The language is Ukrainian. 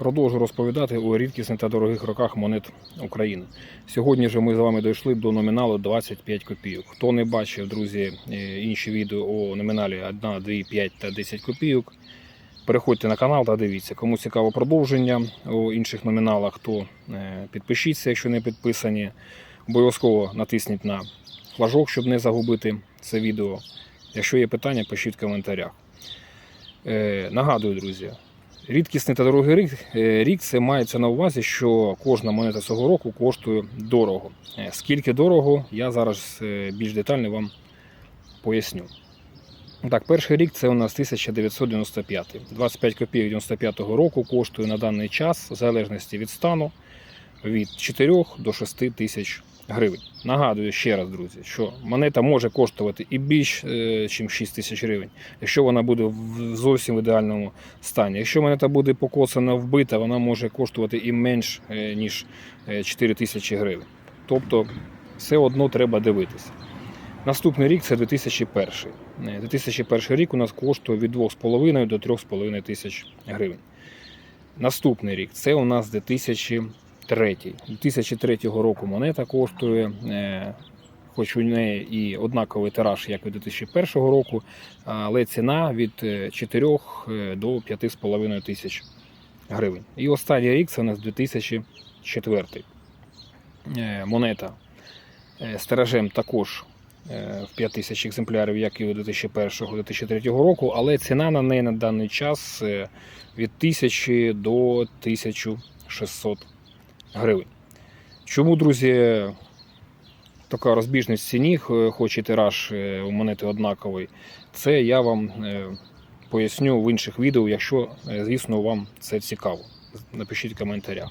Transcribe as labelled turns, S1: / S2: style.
S1: Продовжу розповідати у рідкісних та дорогих роках монет України. Сьогодні ж ми з вами дійшли до номіналу 25 копійок. Хто не бачив, друзі, е, інші відео о номіналі 1, 2, 5 та 10 копійок, переходьте на канал та дивіться. Кому цікаво продовження у інших номіналах, то е, підпишіться, якщо не підписані. Обов'язково натисніть на флажок, щоб не загубити це відео. Якщо є питання, пишіть в коментарях. Е, нагадую, друзі, рідкісний та дорогий рік, е, рік це мається на увазі, що кожна монета цього року коштує дорого. Е, Скільки дорого, я зараз е, більш детально вам поясню. Так, перший рік це у нас 1995. 25 копійок 95-го року коштує на даний час, в залежності від стану, від 4 до 6 тисяч гривень. Нагадую ще раз, друзі, що монета може коштувати і більш, ніж 6 тисяч гривень, якщо вона буде в зовсім ідеальному стані. Якщо монета буде покосана, вбита, вона може коштувати і менш, е, ніж 4 тисячі гривень. Тобто все одно треба дивитися. Наступний рік це 2001. Е, 2001 рік у нас коштує від 2,5 до 3,5 тисяч гривень. Наступний рік це у нас 2003. 2003 року монета коштує, е, хоч у неї і однаковий тираж, як і 2001 року, але ціна від е, 4 е, до 5,5 тисяч гривень. І останній рік це у нас 2004. Е, Монета е, з також е, в 5 тисяч екземплярів, як і у 2001-2003 року, але ціна на неї на даний час е, від 1000 до 1600 гривень. Чому, друзі, така розбіжність в ціні, хоч і тираж е, у монети однаковий, це я вам е, поясню в інших відео, якщо, е, звісно, вам це цікаво. Напишіть в коментарях.